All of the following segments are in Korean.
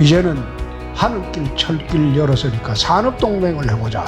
이제는 하늘길 철길 열었으니까 산업동맹을 해보자.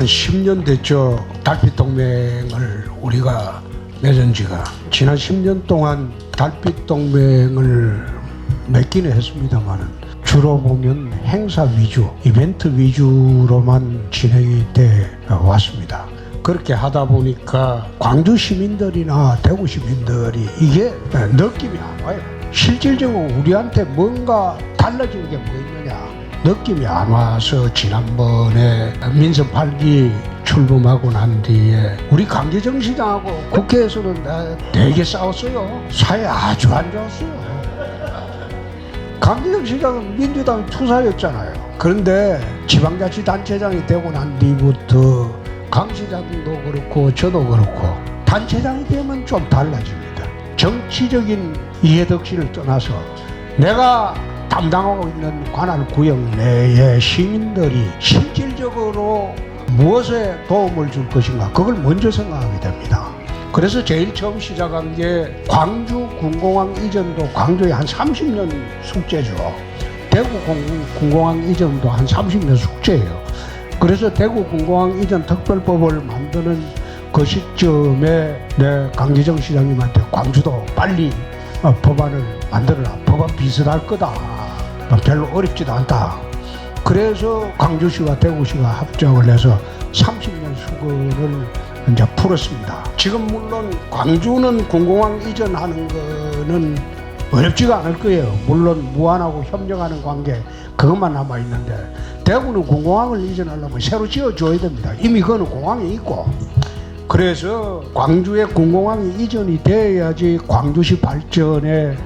한 10년 됐죠. 달빛 동맹을 우리가 맺은 지가 지난 10년 동안 달빛 동맹을 맺기는 했습니다만은 주로 보면 행사 위주, 이벤트 위주로만 진행이 돼 왔습니다. 그렇게 하다 보니까 광주 시민들이나 대구 시민들이 이게 느낌이 안 와요. 실질적으로 우리한테 뭔가 달라진 게 뭐 있느냐 느낌이 안 와서 지난번에 민선 8기 출범하고 난 뒤에 우리 강기정 시장하고 국회에서는 나 되게 싸웠어요. 사회 아주 안 좋았어요. 강기정 시장은 민주당 투사였잖아요. 그런데 지방자치단체장이 되고 난 뒤부터 강 시장도 그렇고 저도 그렇고 단체장이 되면 좀 달라집니다. 정치적인 이해덕지를 떠나서 내가 담당하고 있는 관할 구역 내에 시민들이 실질적으로 무엇에 도움을 줄 것인가 그걸 먼저 생각하게 됩니다. 그래서 제일 처음 시작한 게 광주 군공항 이전도 광주에 한 30년 숙제죠. 대구 공- 군공항 이전도 한 30년 숙제예요. 그래서 대구 군공항 이전 특별법을 만드는 그 시점에 내 강기정 시장님한테 광주도 빨리 어, 법안을 만들어라. 법안 비슷할 거다. 어, 별로 어렵지도 않다. 그래서 광주시와 대구시가 합작을 해서 30년 수건을 이제 풀었습니다. 지금 물론 광주는 공공항 이전하는 거는 어렵지가 않을 거예요. 물론 무한하고 협력하는 관계 그것만 남아 있는데 대구는 공공항을 이전하려면 새로 지어줘야 됩니다. 이미 그거는 공항이 있고 그래서 광주의 공공항이 이전이 돼야지 광주시 발전에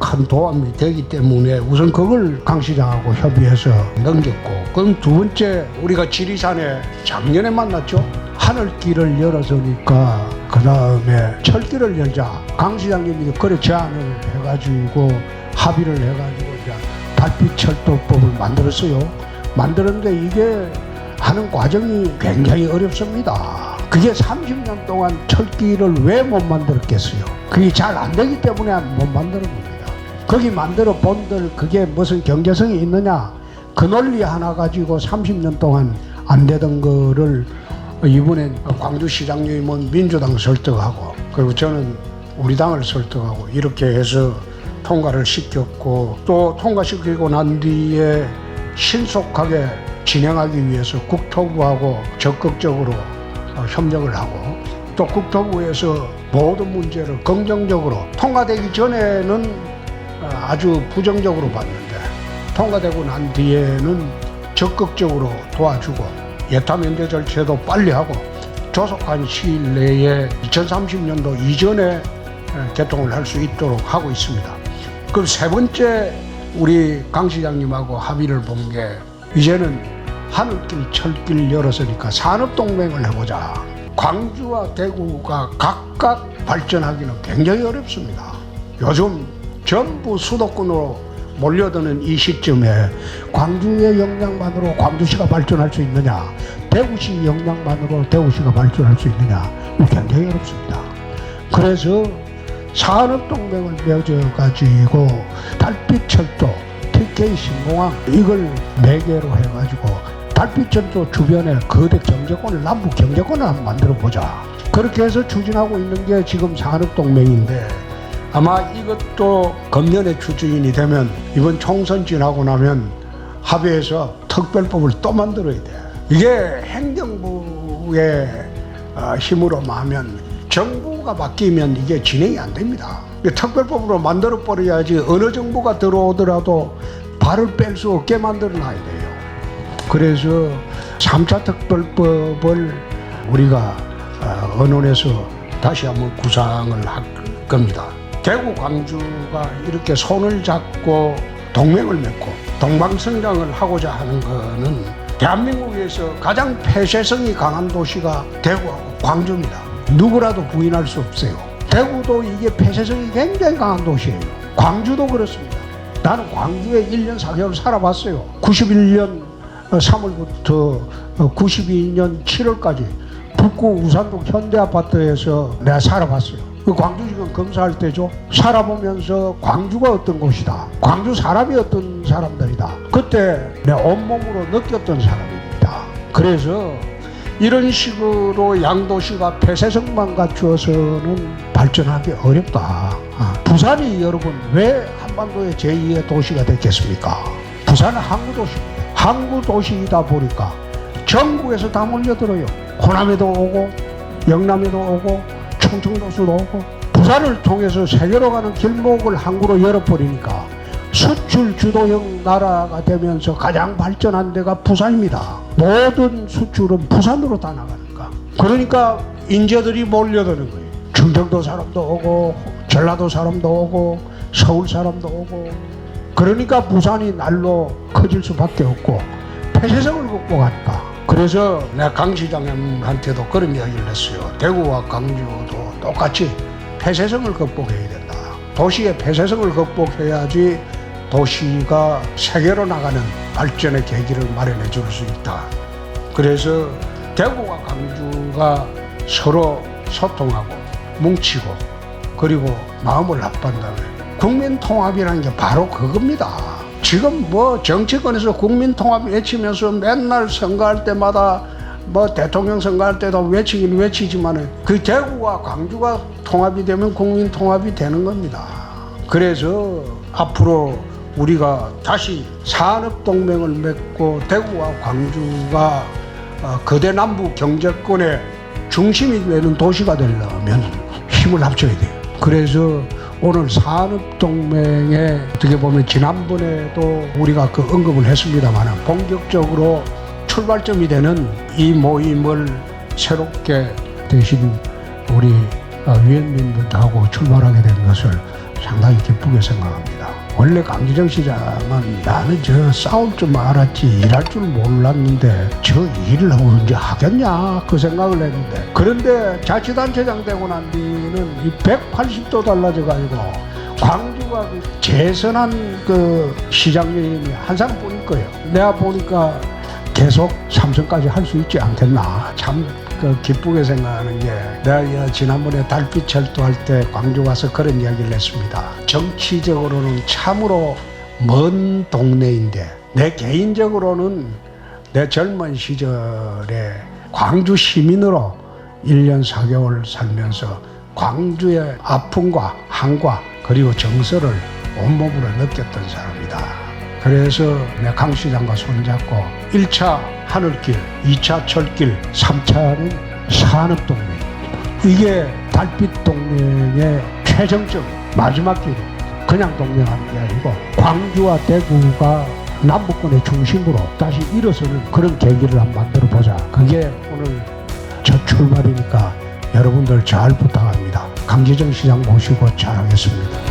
큰 도움이 되기 때문에 우선 그걸 강 시장하고 협의해서 넘겼고 그럼 두 번째 우리가 지리산에 작년에 만났죠. 하늘길을 열어서니까 그 다음에 철길을 열자. 강 시장님이 그래 제안을 해가지고 합의를 해가지고 이제 달빛 철도법을 만들었어요. 만들었는데 이게 하는 과정이 굉장히 어렵습니다. 그게 30년 동안 철길을 왜 못 만들었겠어요? 그게 잘 안 되기 때문에 못 만드는 겁니다. 거기 만들어 본들 그게 무슨 경제성이 있느냐? 그 논리 하나 가지고 30년 동안 안 되던 거를 이번엔 광주시장님은 민주당 설득하고 그리고 저는 우리 당을 설득하고 이렇게 해서 통과를 시켰고 또 통과시키고 난 뒤에 신속하게 진행하기 위해서 국토부하고 적극적으로 어, 협력을 하고 또 국토부에서 모든 문제를 긍정적으로 통과되기 전에는 어, 아주 부정적으로 봤는데 통과되고 난 뒤에는 적극적으로 도와주고 예타 면제 절차도 빨리 하고 조속한 시일 내에 2030년도 이전에 어, 개통을 할 수 있도록 하고 있습니다. 그럼 세 번째 우리 강 시장님하고 합의를 본 게 이제는 하늘길 철길 열었으니까 산업동맹을 해보자. 광주와 대구가 각각 발전하기는 굉장히 어렵습니다. 요즘 전부 수도권으로 몰려드는 이 시점에 광주의 역량만으로 광주시가 발전할 수 있느냐, 대구시 역량만으로 대구시가 발전할 수 있느냐, 굉장히 어렵습니다. 그래서 산업동맹을 맺어가지고 달빛철도, TK 신공항 이걸 매개로 해가지고 달빛철도 주변에 거대 경제권을 남북 경제권을 한번 만들어 보자. 그렇게 해서 추진하고 있는 게 지금 산업동맹인데 아마 이것도 금년에 추진이 되면 이번 총선 지나고 나면 합의해서 특별법을 또 만들어야 돼. 이게 행정부의 어, 힘으로만 하면 정부가 바뀌면 이게 진행이 안 됩니다. 특별법으로 만들어 버려야지 어느 정부가 들어오더라도 발을 뺄 수 없게 만들어 놔야 돼요. 그래서 3차 특별법을 우리가 어, 언론에서 다시 한번 구상을 할 겁니다. 대구 광주가 이렇게 손을 잡고 동맹을 맺고 동방성장을 하고자 하는 것은 대한민국에서 가장 폐쇄성이 강한 도시가 대구하고 광주입니다. 누구라도 부인할 수 없어요. 대구도 이게 폐쇄성이 굉장히 강한 도시예요. 광주도 그렇습니다. 나는 광주에 1년 4개월 살아봤어요. 91년 3월부터 92년 7월까지 북구 우산동 현대아파트에서 내가 살아봤어요. 그 광주 지금 검사할 때죠. 살아보면서 광주가 어떤 곳이다. 광주 사람이 어떤 사람들이다. 그때 내 온몸으로 느꼈던 사람입니다. 그래서 이런 식으로 양도시가 폐쇄성만 갖추어서는 발전하기 어렵다. 아, 부산이 여러분 왜 한반도의 제2의 도시가 됐겠습니까? 부산은 항구도시입니다. 항구 도시이다 보니까 전국에서 다 몰려들어요. 호남에도 오고 영남에도 오고 충청도수도 오고 부산을 통해서 세계로 가는 길목을 항구로 열어버리니까 수출 주도형 나라가 되면서 가장 발전한 데가 부산입니다. 모든 수출은 부산으로 다 나가니까. 그러니까 인재들이 몰려드는 거예요. 충청도 사람도 오고 전라도 사람도 오고 서울 사람도 오고 그러니까 부산이 날로 커질 수밖에 없고 폐쇄성을 극복하니까 그래서 내가 강 시장님한테도 그런 이야기를 했어요. 대구와 광주도 똑같이 폐쇄성을 극복해야 된다. 도시의 폐쇄성을 극복해야지 도시가 세계로 나가는 발전의 계기를 마련해 줄 수 있다. 그래서 대구와 광주가 서로 소통하고 뭉치고 그리고 마음을 합한다면 국민 통합이라는 게 바로 그겁니다. 지금 뭐 정치권에서 국민 통합 외치면서 맨날 선거할 때마다 뭐 대통령 선거할 때도 외치긴 외치지만은 그 대구와 광주가 통합이 되면 국민 통합이 되는 겁니다. 그래서 앞으로 우리가 다시 산업 동맹을 맺고 대구와 광주가 어, 거대 남부 경제권의 중심이 되는 도시가 되려면 힘을 합쳐야 돼요. 그래서 오늘 산업동맹에 어떻게 보면 지난번에도 우리가 그 언급을 했습니다만 본격적으로 출발점이 되는 이 모임을 새롭게 대신 우리 어, 위원님들하고 출발하게 된 것을 상당히 기쁘게 생각합니다. 원래 강기정 시장은 나는 저 싸울 줄 알았지 일할 줄 몰랐는데 저 일을 이제 하겠냐 그 생각을 했는데 그런데 자치단체장 되고 난 뒤는 이 180도 달라져 가지고 광주가 그 재선한 그 시장님이 한 사람뿐일 거예요. 내가 보니까 계속 삼성까지 할 수 있지 않겠나 참 그 기쁘게 생각하는 게 내가 이 지난번에 달빛 철도할 때 광주 가서 그런 이야기를 했습니다 정치적으로는 참으로 먼 동네인데 내 개인적으로는 내 젊은 시절에 광주 시민으로 1년 4개월 살면서 광주의 아픔과 한과 그리고 정서를 온몸으로 느꼈던 사람이다. 그래서 내강 시장과 손잡고 1차 하늘길, 2차 철길, 3차는 산업동맹. 이게 달빛 동맹의 최정점 마지막 길입니다. 그냥 동맹하는 게 아니고 광주와 대구가 남북권의 중심으로 다시 일어서는 그런 계기를 한번 만들어 보자. 그게 오늘 첫 출발이니까 여러분들 잘 부탁합니다. 강재정 시장 모시고 잘하겠습니다.